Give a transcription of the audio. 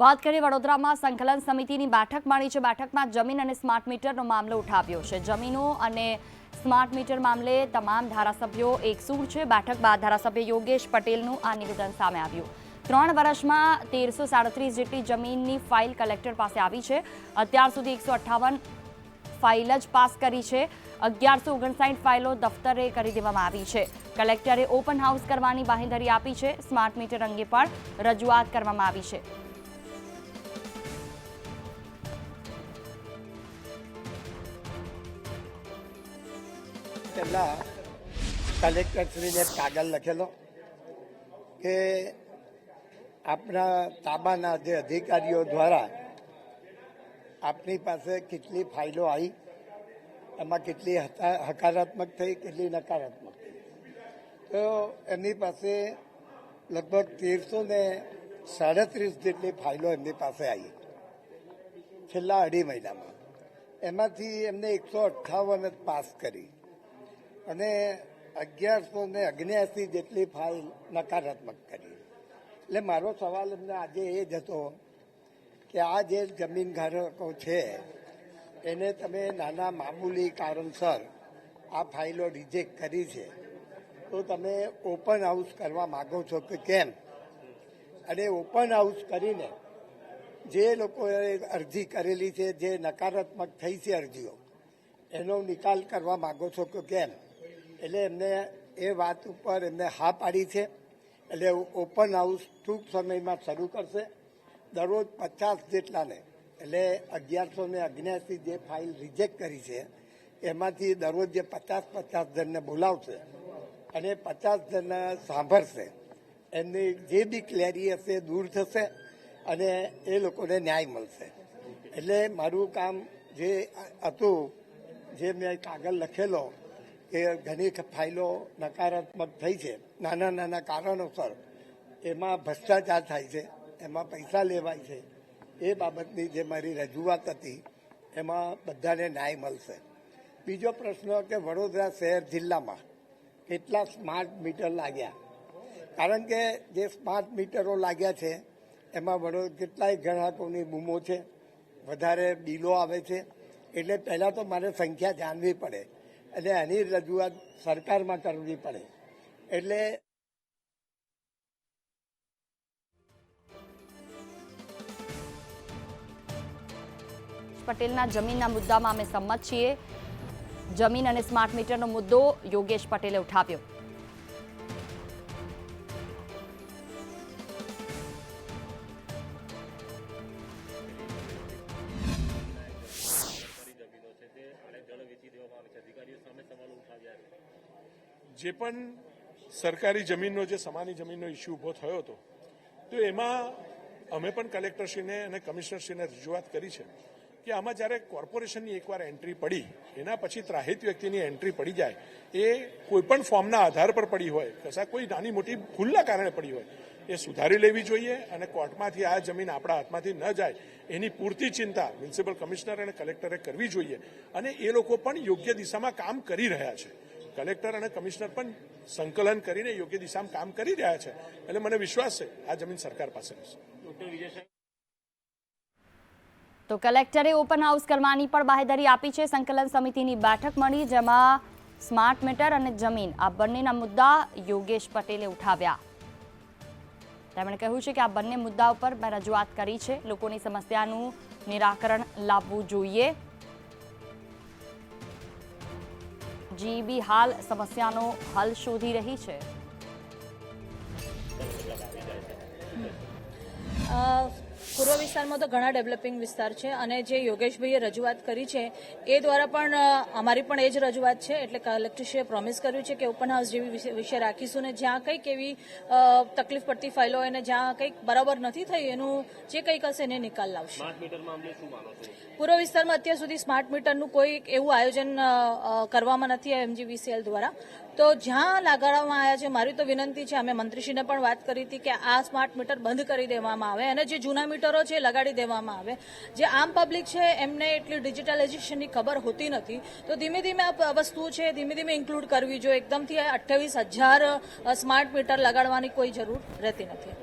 વાત કરીએ વડોદરામાં સંકલન સમિતિની બેઠક મળી છે. બેઠકમાં જમીન અને સ્માર્ટ મીટરનો મામલો ઉઠાવ્યો છે. જમીનો અને સ્માર્ટ મીટર મામલે તમામ ધારાસભ્યો એકસૂર છે. બેઠક બાદ ધારાસભ્ય યોગેશ પટેલનું આ નિવેદન સામે આવ્યું. ત્રણ વર્ષમાં તેરસો સાડત્રીસ જેટલી જમીનની ફાઇલ કલેક્ટર પાસે આવી છે. અત્યાર સુધી એકસો અઠ્ઠાવન ફાઇલ જ પાસ કરી છે. અગિયારસો ઓગણસાઠ ફાઇલો દફતરે કરી દેવામાં આવી છે. કલેક્ટરે ઓપન હાઉસ કરવાની બાંહેધરી આપી છે. સ્માર્ટ મીટર અંગે પણ રજૂઆત કરવામાં આવી છે. પહેલાં કલેક્ટરશ્રીને કાગળ લખેલો કે આપણા તાબાના જે અધિકારીઓ દ્વારા આપની પાસે કેટલી ફાઇલો આવી, એમાં કેટલી હકારાત્મક થઈ, કેટલી નકારાત્મક તો એમની પાસે લગભગ તેરસો ને સાડત્રીસ જેટલી ફાઇલો એમની પાસે આવી. છેલ્લા અઢી મહિનામાં. એમાંથી એમને એકસો અઠ્ઠાવન જ પાસ કરી. અને અગિયારસો ને અગ્યાસી જેટલી ફાઇલ નકારાત્મક કરી. એટલે મારો સવાલ એમને આજે એ જ હતો કે આ જે જમીન ધારકો છે, એને તમે નાના મામૂલી કારણસર આ ફાઇલો રિજેક્ટ કરી છે, તો તમે ઓપન હાઉસ કરવા માગો છો કે કેમ? અને ઓપન હાઉસ કરીને જે લોકોએ અરજી કરેલી છે, જે નકારાત્મક થઈ છે અરજીઓ, એનો નિકાલ કરવા માગો છો કે કેમ? એટલે એમને એ વાત ઉપર એમને હા પાડી છે. એટલે ઓપન હાઉસ ટૂંક સમયમાં શરૂ કરશે. દરરોજ પચાસ જેટલાને, એટલે અગિયારસો ને અગ્યાસી જે ફાઇલ રિજેક્ટ કરી છે, એમાંથી દરરોજ જે પચાસ પચાસ જણને બોલાવશે અને પચાસ જણને સાંભળશે. એમની જે બી ક્લેરી હશે દૂર થશે અને એ લોકોને ન્યાય મળશે. એટલે મારું કામ જે હતું, જે મેં કાગળ લખેલો કે ઘણી ફાઇલો નકારાત્મક થઈ છે. નાના નાના કારણોસર એમાં ભ્રષ્ટાચાર થાય છે, એમાં પૈસા લેવાય છે. એ બાબતની જે મારી રજૂઆત હતી, એમાં બધાને ન્યાય મળશે. બીજો પ્રશ્ન કે વડોદરા શહેર જિલ્લામાં કેટલા સ્માર્ટ મીટર લાગ્યા? કારણ કે જે સ્માર્ટ મીટરો લાગ્યા છે, એમાં વડો કેટલાય ગ્રાહકોની બૂમો છે, વધારે બિલો આવે છે. એટલે પહેલાં તો મારે સંખ્યા જાણવી પડે. એટલે એની રજૂઆત સરકારમાં કરવી પડે. એટલે પટેલના જમીનના મુદ્દામાં અમે સંમત છીએ. જમીન અને સ્માર્ટ મીટરનો મુદ્દો યોગેશ પટેલે ઉઠાવ્યો. જે પણ સરકારી જમીનનો, જે સમાની જમીનનો ઇસ્યુ ઊભો થયો હતો, તો એમાં અમે પણ કલેક્ટરશ્રીને અને કમિશનરશ્રીને રજૂઆત કરી છે કે આમાં જ્યારે કોર્પોરેશનની એકવાર એન્ટ્રી પડી, એના પછી ત્રાહિત વ્યક્તિની એન્ટ્રી પડી જાય, એ કોઈપણ ફોર્મના આધાર પર પડી હોય, કશા કોઈ નાની મોટી ભૂલના કારણે પડી હોય, એ સુધારી લેવી જોઈએ અને કોર્ટમાંથી આ જમીન આપણા હાથમાંથી ન જાય, એની પૂરતી ચિંતા મ્યુનિસિપલ કમિશનર અને કલેક્ટરે કરવી જોઈએ. અને એ લોકો પણ યોગ્ય દિશામાં કામ કરી રહ્યા છે. કલેક્ટર અને કમિશનર પણ સંકલન કરીને યોગ્ય દિશામાં કામ કરી રહ્યા છે. એટલે મને વિશ્વાસ છે, આ જમીન સરકાર પાસે રહેશે. તો કલેક્ટરે ઓપન હાઉસ કરવાની પણ બાહેધરી આપી છે. સંકલન સમિતિની બેઠક મળી, જેમાં સ્માર્ટ મીટર અને જમીન, આ બંનેના મુદ્દા યોગેશ પટેલે ઉઠાવ્યા. તેમણે કહ્યું છે કે આ બંને મુદ્દા ઉપર મેં રજૂઆત કરી છે. લોકોની સમસ્યાનું નિરાકરણ લાવવું જોઈએ. જીબી હાલ સમસ્યાનો હલ શોધી રહી છે. અ, પૂર્વ વિસ્તારમાં તો ઘણા ડેવલપિંગ વિસ્તાર છે અને જે યોગેશભાઈએ રજૂઆત કરી છે એ દ્વારા પણ અમારી પણ એ જ રજૂઆત છે. એટલે કલેક્ટરશ્રીએ પ્રોમિસ કર્યું છે કે ઓપન હાઉસ જેવી વિશે- રાખીશું ને જ્યાં કંઈક એવી તકલીફ પડતી ફાઇલો હોય અને જ્યાં કંઈક બરાબર નથી થઈ એનું જે કંઈક હશે એને નિકાલ લાવશે. પૂર્વ વિસ્તારમાં અત્યાર સુધી સ્માર્ટ મીટરનું કોઈ એવું આયોજન કરવામાં નથી એમજીવીસીએલ દ્વારા. તો જ્યાં લગાડવામાં આવ્યા છે, મારી તો વિનંતી છે, અમે મંત્રીશ્રીને પણ વાત કરી હતી કે આ સ્માર્ટ મીટર બંધ કરી દેવામાં આવે અને જે જૂના મીટરો છે લગાડી દેવામાં આવે. જે આમ પબ્લિક છે, એમને એટલી ડિજિટલાઇઝેશનની ખબર હોતી નથી. તો ધીમે ધીમે આ વસ્તુ છે, ધીમે ધીમે ઇન્ક્લુડ કરવી જોઈએ. એકદમથી અઠ્ઠાવીસ હજાર સ્માર્ટ મીટર લગાડવાની કોઈ જરૂર રહેતી નથી.